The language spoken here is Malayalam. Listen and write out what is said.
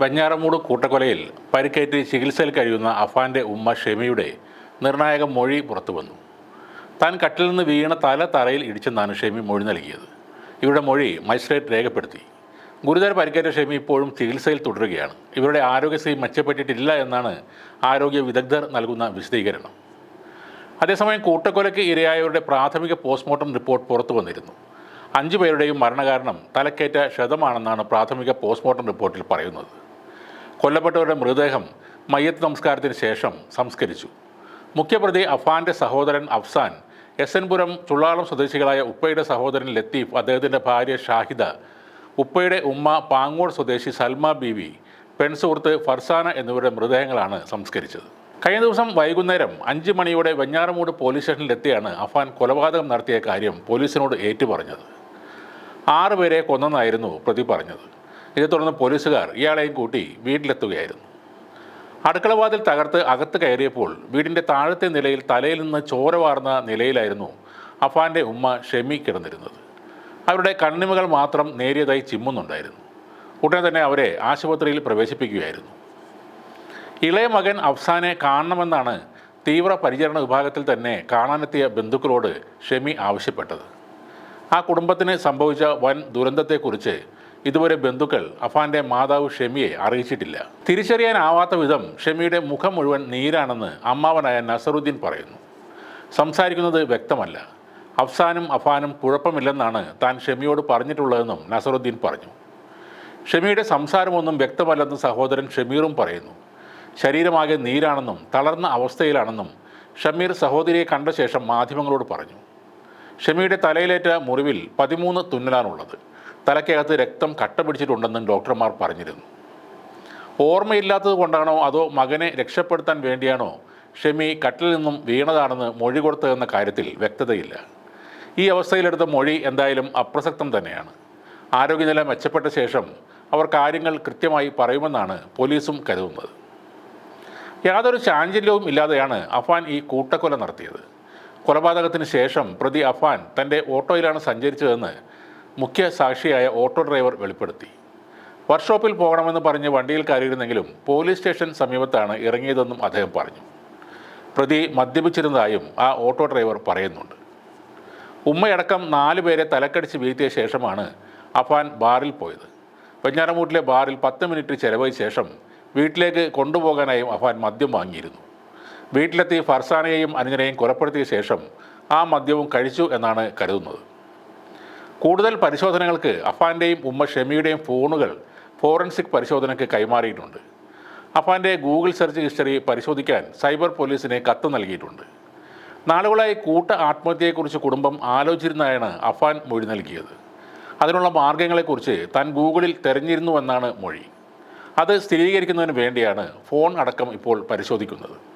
വെഞ്ഞാറമൂട് കൂട്ടക്കൊലയിൽ പരിക്കേറ്റ് ചികിത്സയിൽ കഴിയുന്ന അഫാന്റെ ഉമ്മ ഷെമിയുടെ നിർണായക മൊഴി പുറത്തു വന്നു താൻ കട്ടിൽ നിന്ന് വീണ തല തറയിൽ ഇടിച്ചെന്നാണ് ഷെമി മൊഴി നൽകിയത്. ഇവരുടെ മൊഴി മജിസ്ട്രേറ്റ് രേഖപ്പെടുത്തി. ഗുരുതര പരിക്കേറ്റ ഷെമി ഇപ്പോഴും ചികിത്സയിൽ തുടരുകയാണ്. ഇവരുടെ ആരോഗ്യസ്ഥിതി മെച്ചപ്പെട്ടിട്ടില്ല എന്നാണ് ആരോഗ്യ വിദഗ്ധർ നൽകുന്ന വിശദീകരണം. അതേസമയം കൂട്ടക്കൊലയ്ക്ക് ഇരയായവരുടെ പ്രാഥമിക പോസ്റ്റ്മോർട്ടം റിപ്പോർട്ട് പുറത്തു വന്നിരുന്നു. അഞ്ചു പേരുടെയും മരണകാരണം തലക്കേറ്റ ക്ഷതമാണെന്നാണ് പ്രാഥമിക പോസ്റ്റ്മോർട്ടം റിപ്പോർട്ടിൽ പറയുന്നത്. കൊല്ലപ്പെട്ടവരുടെ മൃതദേഹം മയ്യത്ത് നമസ്കാരത്തിന് ശേഷം സംസ്കരിച്ചു. മുഖ്യപ്രതി അഫാന്റെ സഹോദരൻ അഫ്സാൻ എസ് എൻപുരം ചുള്ളാളം സ്വദേശികളായ ഉപ്പയുടെ സഹോദരൻ ലത്തീഫ് അദ്ദേഹത്തിന്റെ ഭാര്യ ഷാഹിദ ഉപ്പയുടെ ഉമ്മ പാങ്ങോട് സ്വദേശി സൽമ ബീവി പെൺസുഹൃത്ത് ഫർസാന എന്നിവരുടെ മൃതദേഹങ്ങളാണ് സംസ്കരിച്ചത്. കഴിഞ്ഞ ദിവസം വൈകുന്നേരം അഞ്ച് മണിയോടെ വെഞ്ഞാറമൂട് പോലീസ് സ്റ്റേഷനിലെത്തിയാണ് അഫാൻ കൊലപാതകം നടത്തിയ കാര്യം പോലീസിനോട് ഏറ്റുപറഞ്ഞത്. ആറുപേരെ കൊന്നെന്നായിരുന്നു പ്രതി പറഞ്ഞത്. ഇതേ തുടർന്ന് പോലീസുകാർ ഇയാളെയും കൂട്ടി വീട്ടിലെത്തുകയായിരുന്നു. അടുക്കളവാതിൽ തകർത്ത് അകത്ത് കയറിയപ്പോൾ വീടിന്റെ താഴത്തെ നിലയിൽ തലയിൽ നിന്ന് ചോര വാർന്ന നിലയിലായിരുന്നു അഫാന്റെ ഉമ്മ ഷെമി കിടന്നിരുന്നത്. അവരുടെ കണ്ണിമകൾ മാത്രം നേരിയതായി ചിമ്മുന്നുണ്ടായിരുന്നു. ഉടനെ തന്നെ അവരെ ആശുപത്രിയിൽ പ്രവേശിപ്പിക്കുകയായിരുന്നു. ഇളയ മകൻ അഫ്സാനെ കാണണമെന്നാണ് തീവ്ര പരിചരണ വിഭാഗത്തിൽ തന്നെ കാണാനെത്തിയ ബന്ധുക്കളോട് ഷെമി ആവശ്യപ്പെട്ടത്. ആ കുടുംബത്തിന് സംഭവിച്ച വൻ ദുരന്തത്തെക്കുറിച്ച് ഇതുവരെ ബന്ധുക്കൾ അഫാന്റെ മാതാവ് ഷെമിയെ അറിയിച്ചിട്ടില്ല. തിരിച്ചറിയാനാവാത്ത വിധം ഷെമിയുടെ മുഖം മുഴുവൻ നീരാണെന്ന് അമ്മാവനായ നസറുദ്ദീൻ പറയുന്നു. സംസാരിക്കുന്നത് വ്യക്തമല്ല. അഫ്സാനും അഫാനും കുഴപ്പമില്ലെന്നാണ് താൻ ഷെമിയോട് പറഞ്ഞിട്ടുള്ളതെന്നും നസറുദ്ദീൻ പറഞ്ഞു. ഷെമിയുടെ സംസാരമൊന്നും വ്യക്തമല്ലെന്ന് സഹോദരൻ ഷമീറും പറയുന്നു. ശരീരമാകെ നീരാണെന്നും തളർന്ന അവസ്ഥയിലാണെന്നും ഷമീർ സഹോദരിയെ കണ്ട ശേഷം മാധ്യമങ്ങളോട് പറഞ്ഞു. ഷമിയുടെ തലയിലേറ്റ മുറിവിൽ പതിമൂന്ന് തുന്നലാണുള്ളത്. തലയ്ക്കകത്ത് രക്തം കട്ട പിടിച്ചിട്ടുണ്ടെന്നും ഡോക്ടർമാർ പറഞ്ഞിരുന്നു. ഓർമ്മയില്ലാത്തത് കൊണ്ടാണോ അതോ മകനെ രക്ഷപ്പെടുത്താൻ വേണ്ടിയാണോ ഷെമി കട്ടിൽ നിന്നും വീണതാണെന്ന് മൊഴി കൊടുത്തതെന്ന കാര്യത്തിൽ വ്യക്തതയില്ല. ഈ അവസ്ഥയിലെടുത്ത മൊഴി എന്തായാലും അപ്രസക്തം തന്നെയാണ്. ആരോഗ്യനില മെച്ചപ്പെട്ട ശേഷം അവർ കാര്യങ്ങൾ കൃത്യമായി പറയുമെന്നാണ് പോലീസും കരുതുന്നത്. യാതൊരു ചാഞ്ചല്യവും ഇല്ലാതെയാണ് അഫാൻ ഈ കൂട്ടക്കൊല നടത്തിയത്. കൊലപാതകത്തിന് ശേഷം പ്രതി അഫാൻ തന്റെ ഓട്ടോയിലാണ് സഞ്ചരിച്ചതെന്ന് മുഖ്യ സാക്ഷിയായ ഓട്ടോ ഡ്രൈവർ വെളിപ്പെടുത്തി. വർക്ക്ഷോപ്പിൽ പോകണമെന്ന് പറഞ്ഞ് വണ്ടിയിൽ കയറിയിരുന്നെങ്കിലും പോലീസ് സ്റ്റേഷൻ സമീപത്താണ് ഇറങ്ങിയതെന്നും അദ്ദേഹം പറഞ്ഞു. പ്രതി മദ്യപിച്ചിരുന്നതായും ആ ഓട്ടോ ഡ്രൈവർ പറയുന്നുണ്ട്. ഉമ്മയടക്കം നാല് പേരെ തലക്കടിച്ച് വീഴ്ത്തിയ ശേഷമാണ് അഫാൻ ബാറിൽ പോയത്. വെഞ്ഞാറമൂട്ടിലെ ബാറിൽ പത്ത് മിനിറ്റ് ചെലവഴിച്ച ശേഷം വീട്ടിലേക്ക് കൊണ്ടുപോകാനായും അഫാൻ മദ്യം വാങ്ങിയിരുന്നു. വീട്ടിലെത്തി ഫർസാനയെയും അനുജനെയും കൊലപ്പെടുത്തിയ ശേഷം ആ മദ്യവും കഴിച്ചു എന്നാണ് കരുതുന്നത്. കൂടുതൽ പരിശോധനകൾക്ക് അഫാന്റെയും ഉമ്മ ഷെമിയുടെയും ഫോണുകൾ ഫോറൻസിക് പരിശോധനയ്ക്ക് കൈമാറിയിട്ടുണ്ട്. അഫാന്റെ ഗൂഗിൾ സെർച്ച് ഹിസ്റ്ററി പരിശോധിക്കാൻ സൈബർ പോലീസിന് കത്ത് നൽകിയിട്ടുണ്ട്. നാളുകളായി കൂട്ട ആത്മഹത്യയെക്കുറിച്ച് കുടുംബം ആലോചിച്ചിരുന്നതാണ് അഫാൻ മൊഴി നൽകിയത്. അതിനുള്ള മാർഗങ്ങളെക്കുറിച്ച് താൻ ഗൂഗിളിൽ തെരഞ്ഞിരുന്നുവെന്നാണ് മൊഴി. അത് സ്ഥിരീകരിക്കുന്നതിന് വേണ്ടിയാണ് ഫോൺ അടക്കം ഇപ്പോൾ പരിശോധിക്കുന്നത്.